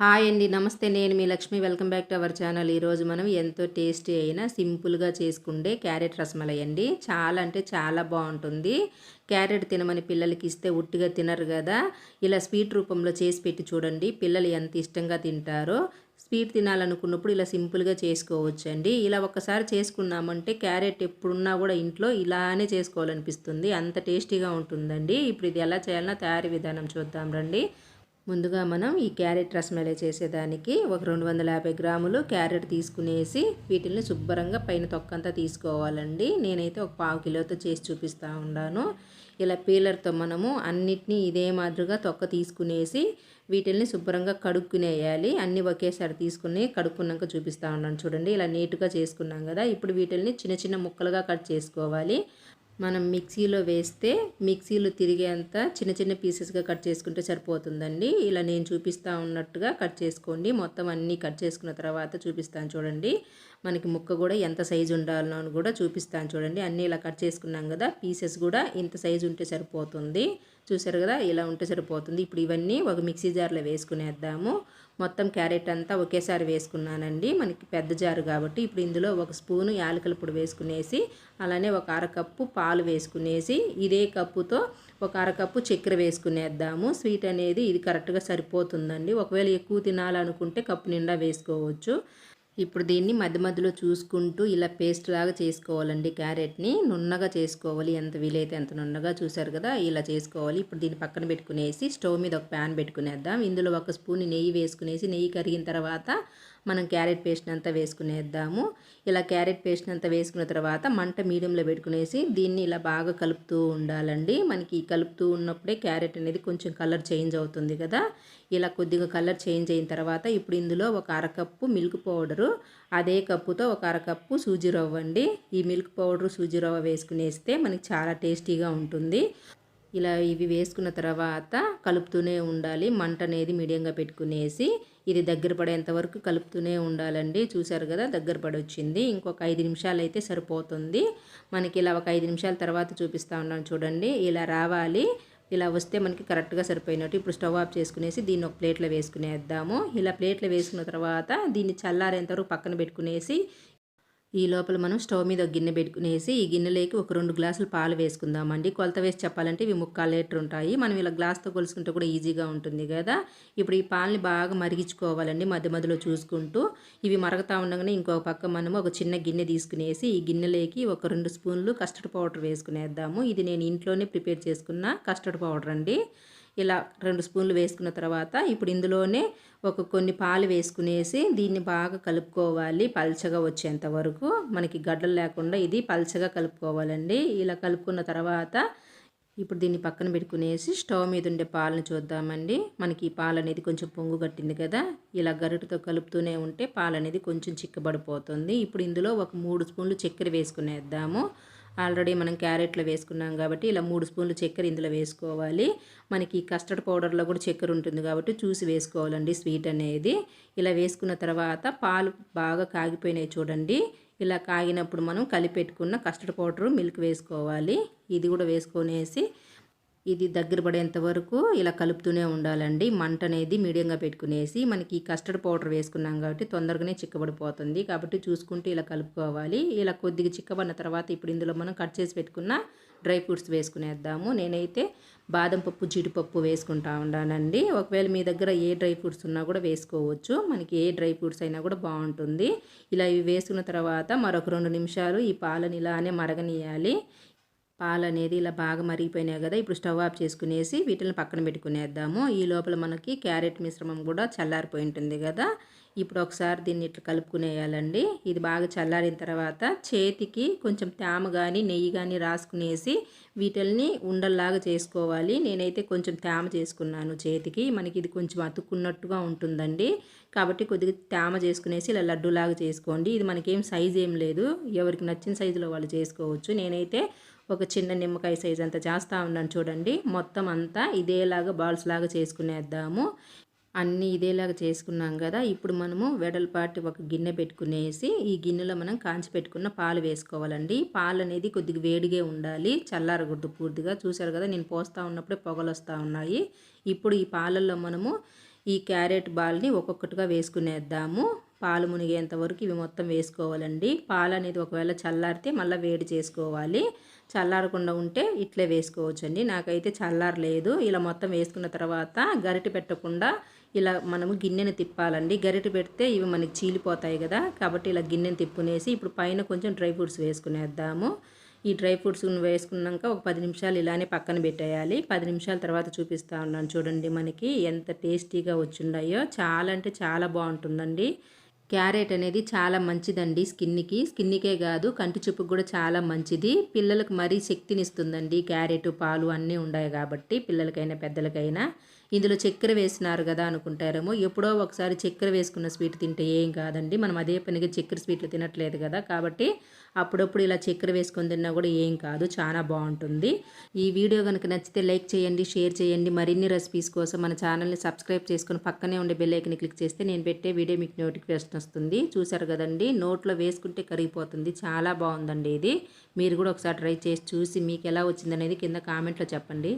Hi అండి నమస్తే. నేను మీ Lakshmi. Welcome back to our channel. ఈరోజు మనం ఎంతో టేస్టీ అయినా సింపుల్గా చేసుకుండే క్యారెట్ రసమలై అండి. చాలా అంటే చాలా బాగుంటుంది. క్యారెట్ తినమని పిల్లలకి ఇస్తే ఉట్టిగా తినరు కదా. ఇలా స్వీట్ రూపంలో చేసి పెట్టి చూడండి. పిల్లలు ఎంత ఇష్టంగా తింటారో. స్వీట్ తినాలనుకున్నప్పుడు ఇలా సింపుల్గా చేసుకోవచ్చు అండి ఇలా ఒక్కసారి చేసుకున్నామంటే క్యారెట్ ఎప్పుడున్నా కూడా ఇంట్లో ఇలానే చేసుకోవాలనిపిస్తుంది. అంత టేస్టీగా ఉంటుందండి. ఇప్పుడు ఇది ఎలా చేయాలన్నా తయారీ విధానం చూద్దాం రండి. ముందుగా మనం ఈ క్యారెట్ రసమలై చేసేదానికి ఒక రెండు వందల యాభై గ్రాములు క్యారెట్ తీసుకునేసి వీటిని శుభ్రంగా పైన తొక్కంతా తీసుకోవాలండి. నేనైతే ఒక పావు కిలోతో చేసి చూపిస్తూ ఉన్నాను. ఇలా పీలర్తో మనము అన్నిటినీ ఇదే మాదిరిగా తొక్క తీసుకునేసి వీటిల్ని శుభ్రంగా కడుక్కునేయాలి. అన్నీ ఒకేసారి తీసుకుని కడుక్కున్నాక చూపిస్తూ ఉన్నాను. చూడండి ఇలా నీట్గా చేసుకున్నాం కదా. ఇప్పుడు వీటిల్ని చిన్న చిన్న ముక్కలుగా కట్ చేసుకోవాలి. మనం మిక్సీలో వేస్తే మిక్సీలో తిరిగేంత చిన్న చిన్న పీసెస్గా కట్ చేసుకుంటే సరిపోతుందండి. ఇలా నేను చూపిస్తూ ఉన్నట్టుగా కట్ చేసుకోండి. మొత్తం అన్నీ కట్ చేసుకున్న తర్వాత చూపిస్తాను చూడండి. మనకి ముక్క కూడా ఎంత సైజు ఉండాలో అని కూడా చూపిస్తాను చూడండి. అన్నీ ఇలా కట్ చేసుకున్నాం కదా పీసెస్ కూడా ఇంత సైజు ఉంటే సరిపోతుంది. చూసారు కదా ఇలా ఉంటే సరిపోతుంది. ఇప్పుడు ఇవన్నీ ఒక మిక్సీ జార్లో వేసుకునేద్దాము. మొత్తం క్యారెట్ అంతా ఒకేసారి వేసుకున్నానండి. మనకి పెద్ద జారు కాబట్టి ఇప్పుడు ఇందులో ఒక స్పూను యాలకల పొడి వేసుకునేసి అలానే ఒక అరకప్పు పాలు వేసుకునేసి ఇదే కప్పుతో ఒక అరకప్పు చక్కెర వేసుకునేద్దాము. స్వీట్ అనేది ఇది కరెక్ట్గా సరిపోతుందండి. ఒకవేళ ఎక్కువ తినాలనుకుంటే కప్పు నిండా వేసుకోవచ్చు. ఇప్పుడు దీన్ని మధ్య మధ్యలో చూసుకుంటూ ఇలా పేస్ట్ లాగా చేసుకోవాలండి క్యారెట్ని. నున్నగా చేసుకోవాలి. ఎంత వీలైతే ఎంత నున్నగా చూసారు కదా ఇలా చేసుకోవాలి. ఇప్పుడు దీన్ని పక్కన పెట్టుకునేసి స్టవ్ మీద ఒక ప్యాన్ పెట్టుకునేద్దాం. ఇందులో ఒక స్పూన్ నెయ్యి వేసుకునేసి నెయ్యి కరిగిన తర్వాత మనం క్యారెట్ పేస్ట్ అంతా వేసుకునేద్దాము. ఇలా క్యారెట్ పేస్ట్ అంతా వేసుకున్న తర్వాత మంట మీడియంలో పెట్టుకునేసి దీన్ని ఇలా బాగా కలుపుతూ ఉండాలండి. మనకి కలుపుతూ ఉన్నప్పుడే క్యారెట్ అనేది కొంచెం కలర్ చేంజ్ అవుతుంది కదా. ఇలా కొద్దిగా కలర్ చేంజ్ అయిన తర్వాత ఇప్పుడు ఇందులో ఒక అరకప్పు మిల్క్ పౌడరు అదే కప్పుతో ఒక అరకప్పు సూజీ రవ్వ అండి. ఈ మిల్క్ పౌడర్ సూజీ రవ్వ వేసుకునేస్తే మనకి చాలా టేస్టీగా ఉంటుంది. ఇలా ఇవి వేసుకున్న తర్వాత కలుపుతూనే ఉండాలి. మంట అనేది మీడియంగా పెట్టుకునేసి ఇది దగ్గర పడేంత వరకు కలుపుతూనే ఉండాలండి. చూసారు కదా దగ్గర పడొచ్చింది ఇంకొక ఐదు నిమిషాలు అయితే సరిపోతుంది. మనకి ఇలా ఒక ఐదు నిమిషాల తర్వాత చూపిస్తూ ఉన్నాను చూడండి. ఇలా రావాలి. ఇలా వస్తే మనకి కరెక్ట్గా సరిపోయినట్టు. ఇప్పుడు స్టవ్ ఆఫ్ చేసుకునేసి దీన్ని ఒక ప్లేట్లో వేసుకునేద్దాము. ఇలా ప్లేట్లో వేసుకున్న తర్వాత దీన్ని చల్లారేంతవరకు పక్కన పెట్టుకునేసి ఈ లోపల మనం స్టవ్ మీద ఒక గిన్నె పెట్టుకునేసి ఈ గిన్నెలోకి ఒక రెండు గ్లాసులు పాలు వేసుకుందామండి. కొలత వేసి చెప్పాలంటే ఇవి ముక్కాలు లీటర్ ఉంటాయి. మనం ఇలా గ్లాస్తో కొలుసుకుంటే కూడా ఈజీగా ఉంటుంది కదా. ఇప్పుడు ఈ పాలని బాగా మరిగించుకోవాలండి మధ్య మధ్యలో చూసుకుంటూ. ఇవి మరగతా ఉండగానే ఇంకొక పక్క మనము ఒక చిన్న గిన్నె తీసుకునేసి ఈ గిన్నెలోకి ఒక రెండు స్పూన్లు కస్టర్డ్ పౌడర్ వేసుకునేద్దాము. ఇది నేను ఇంట్లోనే ప్రిపేర్ చేసుకున్న కస్టర్డ్ పౌడర్ అండి. ఇలా రెండు స్పూన్లు వేసుకున్న తర్వాత ఇప్పుడు ఇందులోనే ఒక కొన్ని పాలు వేసుకునేసి దీన్ని బాగా కలుపుకోవాలి పల్చగా వచ్చేంత వరకు. మనకి గడ్డలు లేకుండా ఇది పల్చగా కలుపుకోవాలండి. ఇలా కలుపుకున్న తర్వాత ఇప్పుడు దీన్ని పక్కన పెట్టుకునేసి స్టవ్ మీద ఉండే పాలను చూద్దామండి. మనకి ఈ పాలు అనేది కొంచెం పొంగు కట్టింది కదా ఇలా గరిటతో కలుపుతూనే ఉంటే పాలు అనేది కొంచెం చిక్కబడిపోతుంది. ఇప్పుడు ఇందులో ఒక మూడు స్పూన్లు చక్కెర వేసుకునేద్దాము. ఆల్రెడీ మనం క్యారెట్లో వేసుకున్నాం కాబట్టి ఇలా మూడు స్పూన్లు చక్కెర ఇందులో వేసుకోవాలి. మనకి కస్టర్డ్ పౌడర్లో కూడా చక్కెర ఉంటుంది కాబట్టి చూసి వేసుకోవాలండి స్వీట్ అనేది. ఇలా వేసుకున్న తర్వాత పాలు బాగా కాగిపోయినాయి చూడండి. ఇలా కాగినప్పుడు మనం కలిపెట్టుకున్న కస్టర్డ్ పౌడరు మిల్క్ వేసుకోవాలి. ఇది కూడా వేసుకొనేసి ఇది దగ్గర పడేంత వరకు ఇలా కలుపుతూనే ఉండాలండి. మంట అనేది మీడియంగా పెట్టుకునేసి మనకి కస్టర్డ్ పౌడర్ వేసుకున్నాం కాబట్టి తొందరగానే చిక్కబడిపోతుంది. కాబట్టి చూసుకుంటూ ఇలా కలుపుకోవాలి. ఇలా కొద్దిగా చిక్కబడిన తర్వాత ఇప్పుడు ఇందులో మనం కట్ చేసి పెట్టుకున్న డ్రై ఫ్రూట్స్ వేసుకునేద్దాము. నేనైతే బాదం పప్పు జీడిపప్పు వేసుకుంటా ఉన్నానండి ఒకవేళ మీ దగ్గర ఏ డ్రై ఫ్రూట్స్ ఉన్నా కూడా వేసుకోవచ్చు. మనకి ఏ డ్రై ఫ్రూట్స్ అయినా కూడా బాగుంటుంది. ఇలా ఇవి వేసుకున్న తర్వాత మరొక రెండు నిమిషాలు ఈ పాలను ఇలానే మరగనీయాలి. పాలు అనేది ఇలా బాగా మరిగిపోయినాయి కదా ఇప్పుడు స్టవ్ ఆఫ్ చేసుకునేసి వీటిని పక్కన పెట్టుకునేద్దాము. ఈ లోపల మనకి క్యారెట్ మిశ్రమం కూడా చల్లారిపోయి ఉంటుంది కదా ఇప్పుడు ఒకసారి దీన్ని ఇట్లా కలుపుకునేయాలండి. ఇది బాగా చల్లారిన తర్వాత చేతికి కొంచెం తేమ కానీ నెయ్యి కానీ రాసుకునేసి వీటిల్ని ఉండల్లాగా చేసుకోవాలి. నేనైతే కొంచెం తేమ చేసుకున్నాను చేతికి మనకి ఇది కొంచెం అతుక్కున్నట్టుగా ఉంటుందండి. కాబట్టి కొద్దిగా తేమ చేసుకునేసి ఇలా లడ్డూలాగా చేసుకోండి. ఇది మనకేం సైజ్ ఏం లేదు ఎవరికి నచ్చిన సైజులో వాళ్ళు చేసుకోవచ్చు. నేనైతే ఒక చిన్న నిమ్మకాయ సైజ్ అంతా చేస్తూ ఉన్నాను చూడండి. మొత్తం అంతా ఇదేలాగా బాల్స్ లాగా చేసుకునేద్దాము. అన్నీ ఇదేలాగా చేసుకున్నాం కదా. ఇప్పుడు మనము వెడల్పాటి ఒక గిన్నె పెట్టుకునేసి ఈ గిన్నెలో మనం కాంచి పెట్టుకున్న పాలు వేసుకోవాలండి. పాలు అనేది కొద్దిగా వేడిగా ఉండాలి. చల్లారగుడ్డు పూర్తిగా. చూశారు కదా నేను పోస్తూ ఉన్నప్పుడే పొగలు వస్తూ ఉన్నాయి. ఇప్పుడు ఈ పాలల్లో మనము ఈ క్యారెట్ బాల్ని ఒక్కొక్కటిగా వేసుకునేద్దాము. పాలు మునిగేంత వరకు ఇవి మొత్తం వేసుకోవాలండి. పాలు అనేది ఒకవేళ చల్లారితే మళ్ళీ వేడి చేసుకోవాలి. చల్లారకుండా ఉంటే ఇట్లే వేసుకోవచ్చండి. నాకైతే చల్లారలేదు. ఇలా మొత్తం వేసుకున్న తర్వాత గరిటె పెట్టకుండా ఇలా మనము గిన్నెను తిప్పాలండి. గరిటె పెడితే ఇవి మనకి చీలిపోతాయి కదా. కాబట్టి ఇలా గిన్నెను తిప్పునేసి ఇప్పుడు పైన కొంచెం డ్రై ఫ్రూట్స్ వేసుకునేద్దాము. ఈ డ్రై ఫ్రూట్స్ వేసుకున్నాక ఒక పది నిమిషాలు ఇలానే పక్కన పెట్టేయాలి. పది నిమిషాల తర్వాత చూపిస్తా ఉన్నాను చూడండి మనకి ఎంత టేస్టీగా వచ్చిండాయో. చాలా అంటే చాలా బాగుంటుందండి. క్యారెట్ అనేది చాలా మంచిదండి స్కిన్కి. స్కిన్కే కాదు కంటి చూపుకు కూడా చాలా మంచిది. పిల్లలకు మరీ శక్తినిస్తుందండి క్యారెట్ పాలు అన్నీ ఉన్నాయి కాబట్టి పిల్లలకైనా పెద్దలకైనా. ఇందులో చక్కెర వేసినారు కదా అనుకుంటారేమో. ఎప్పుడో ఒకసారి చక్కెర వేసుకున్న స్వీట్ తింటే ఏం కాదండి. మనం అదే పనిగా చక్కెర స్వీట్లు తినట్లేదు కదా కాబట్టి అప్పుడప్పుడు ఇలా చక్కెర వేసుకొని తిన్నా కూడా ఏం కాదు. చాలా బాగుంటుంది. ఈ వీడియో కనుక నచ్చితే లైక్ చేయండి షేర్ చేయండి. మరిన్ని రెసిపీస్ కోసం మన ఛానల్ని సబ్స్క్రైబ్ చేసుకొని పక్కనే ఉండే బెల్ ఐకన్ క్లిక్ చేస్తే నేను పెట్టే వీడియో మీకు నోటిఫికేషన్ వస్తుంది. చూసారు కదండి? నోట్లో వేసుకుంటే కరిగిపోతుంది. చాలా బాగుందండి ఇది. మీరు కూడా ఒకసారి ట్రై చేసి చూసి మీకు ఎలా వచ్చిందనేది కింద కామెంట్లో చెప్పండి.